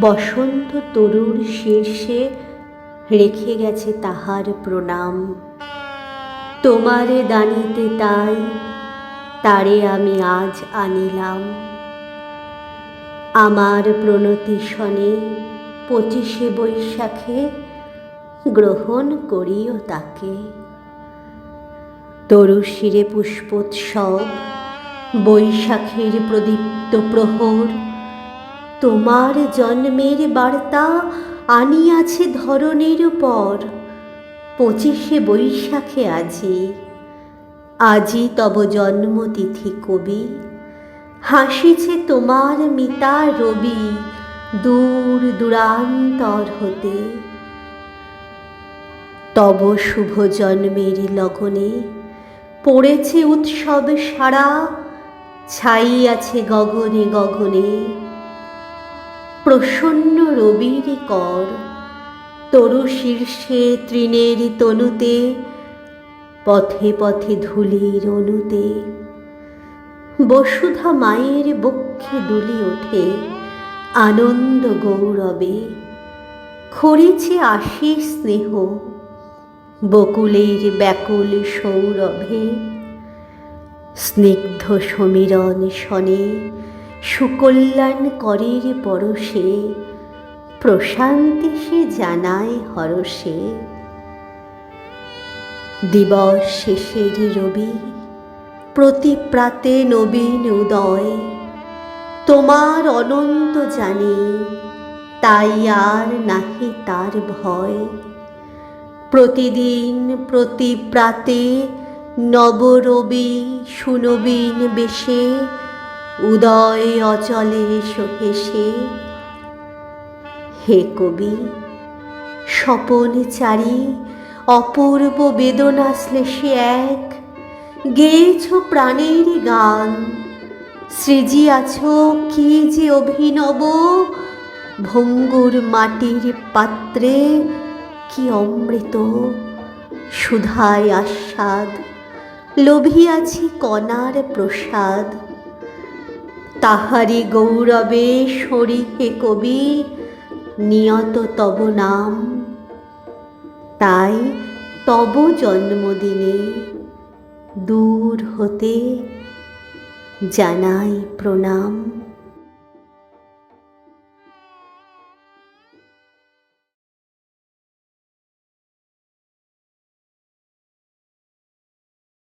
বসন্ত তরুর শীর্ষে রেখে গেছে তাহার প্রণাম। তোমারে দানিতে তাই, তারে আমি আজ আনিলাম। আমার প্রণতি শনে পঁচিশে বৈশাখে গ্রহণ করিও তাকে। তরু শিরে পুষ্পোৎসব, বৈশাখের প্রদীপ্ত প্রহর তোমার জন্মের বার্তা আনিয়াছে ধরনের পর। পঁচিশে বৈশাখে আজি আজি তব জন্মতিথি কবি। হাসিছে তোমার মিতা রবি দূর দূরান্তর হতে। তব শুভ জন্মের লগনে পড়েছে উৎসব সারা ছাই আছে গগনে গগনে। প্রসন্ন রবির কর। তরু শীর্ষে তৃণের তনুতে, পথে পথে ধুলির অনুতে। বসুধা মায়ের বক্ষে দুলি ওঠে, আনন্দ গৌরবে। খরিছে আশিস স্নেহ, বকুলের ব্যাকুল সৌরভে। স্নিগ্ধ সমীরণ শনে সুকল্যাণ করের পরশে, প্রশান্তি সে জানায় হরষে। দিবস শেষের রবি, প্রতি প্রাতে নবীন উদয়। তোমার অনন্ত জানি, তাই আর নাহি তার ভয়। প্রতিদিন, প্রতি প্রাতে নবরবি, সুনবীন বেশে উদয় অচলে হেসে হে কবি, স্বপন চারি, অপূর্ব বেদনা শ্লেষে এক। গেয়েছ প্রাণের গান, সৃজিয়াছ কি যে অভিনব। ভঙ্গুর মাটির পাত্রে কি অমৃত। সুধায় আস্বাদ, লোভিয়াছি কণার প্রসাদ। তাহারি গৌরবে সরিহে কবি নিয়ত তব নাম। তাই তব জন্মদিনে দূর হতে জানাই প্রণাম।